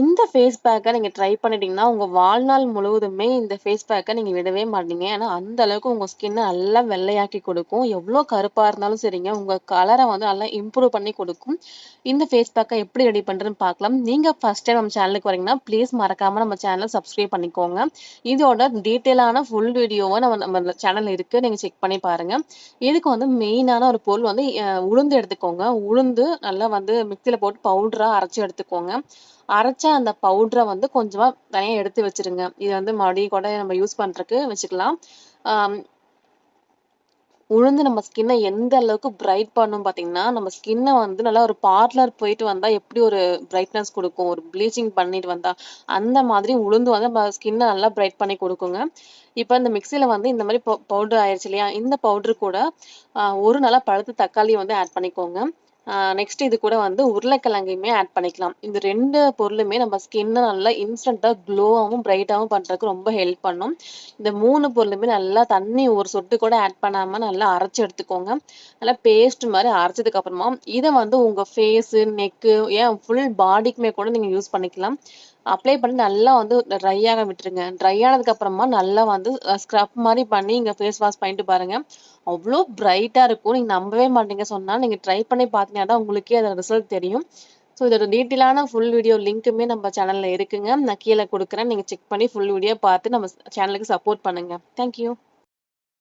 இந்த ஃபேஸ் பேக்கை நீங்கள் ட்ரை பண்ணிட்டீங்கன்னா, உங்கள் வாழ்நாள் முழுவதுமே இந்த ஃபேஸ் பேக்கை நீங்கள் விடவே மாட்டீங்க. ஏன்னா, அந்த அளவுக்கு உங்கள் ஸ்கின்னை நல்லா வெள்ளையாக்கி கொடுக்கும். எவ்வளோ கருப்பாக இருந்தாலும் சரிங்க, உங்கள் கலரை வந்து நல்லா இம்ப்ரூவ் பண்ணி கொடுக்கும். இந்த ஃபேஸ் பேக்கை எப்படி ரெடி பண்ணுறதுன்னு பார்க்கலாம். நீங்கள் ஃபர்ஸ்ட் டைம் நம்ம சேனலுக்கு வரீங்கன்னா, ப்ளீஸ் மறக்காமல் நம்ம சேனலை சப்ஸ்கிரைப் பண்ணிக்கோங்க. இதோட டீட்டெயிலான ஃபுல் வீடியோவை நம்ம நம்ம சேனல் இருக்குது நீங்கள் செக் பண்ணி பாருங்கள் இதுக்கு வந்து மெயினான ஒரு பொருள் வந்து உளுந்து எடுத்துக்கோங்க. உளுந்து நல்லா வந்து மிக்சியில் போட்டு பவுடராக அரைச்சி எடுத்துக்கோங்க. அரைச்ச அந்த பவுடரை வந்து கொஞ்சமா தனியா எடுத்து வச்சிருங்க இது வந்து மறுபடியும் கூட நம்ம யூஸ் பண்றதுக்கு வச்சுக்கலாம். உளுந்து நம்ம ஸ்கின்னை எந்த அளவுக்கு பிரைட் பண்ணும் பார்த்தீங்கன்னா, நம்ம ஸ்கின்னை வந்து நல்லா ஒரு பார்லர் போயிட்டு வந்தா எப்படி ஒரு பிரைட்னஸ் கொடுக்கும் ஒரு ப்ளீச்சிங் பண்ணிட்டு வந்தா, அந்த மாதிரி உளுந்து வந்து நம்ம ஸ்கின்னை நல்லா பிரைட் பண்ணி கொடுக்குங்க இப்போ இந்த மிக்ஸியில வந்து இந்த மாதிரி பவுடர் ஆயிடுச்சு இல்லையா? இந்த பவுடர் கூட ஒரு நல்லா பழுத்த தக்காளியை வந்து ஆட் பண்ணிக்கோங்க. நெக்ஸ்ட் இது கூட வந்து உருளைக்கிழங்கையுமே ஆட் பண்ணிக்கலாம். இந்த ரெண்டு பொருளுமே நம்ம ஸ்கின்னை நல்லா இன்ஸ்டண்ட்டாக க்ளோவாகவும் பிரைட்டாகவும் பண்ணுறதுக்கு ரொம்ப ஹெல்ப் பண்ணும். இந்த மூணு பொருளுமே நல்லா தண்ணி ஒரு சொட்டு கூட ஆட் பண்ணாமல் நல்லா அரைச்சி எடுத்துக்கோங்க. நல்லா பேஸ்ட் மாதிரி அரைச்சதுக்கு அப்புறமா, வந்து உங்கள் ஃபேஸு, நெக்கு ஏன் ஃபுல் பாடிக்குமே கூட நீங்கள் யூஸ் பண்ணிக்கலாம். அப்ளை பண்ணி நல்லா வந்து ட்ரை ஆக விட்டுருங்க. ட்ரை ஆனதுக்கு அப்புறமா நல்லா வந்து ஸ்க்ரப் மாதிரி பண்ணி இங்க ஃபேஸ் வாஷ் பண்ணிட்டு பாருங்க. அவ்வளோ பிரைட்டா இருக்கும். நீங்க நம்பவே மாட்டீங்க சொன்னா. நீங்க ட்ரை பண்ணி பார்த்தீங்கன்னா தான் உங்களுக்கே அதோட ரிசல்ட் தெரியும். ஸோ இதோட டீட்டெயிலான ஃபுல் வீடியோ லிங்க்குமே நம்ம சேனல்ல இருக்குங்க. நான் கீழே கொடுக்குறேன் நீங்க செக் பண்ணி ஃபுல் வீடியோ பார்த்து நம்ம சேனலுக்கு சப்போர்ட் பண்ணுங்க. Thank you.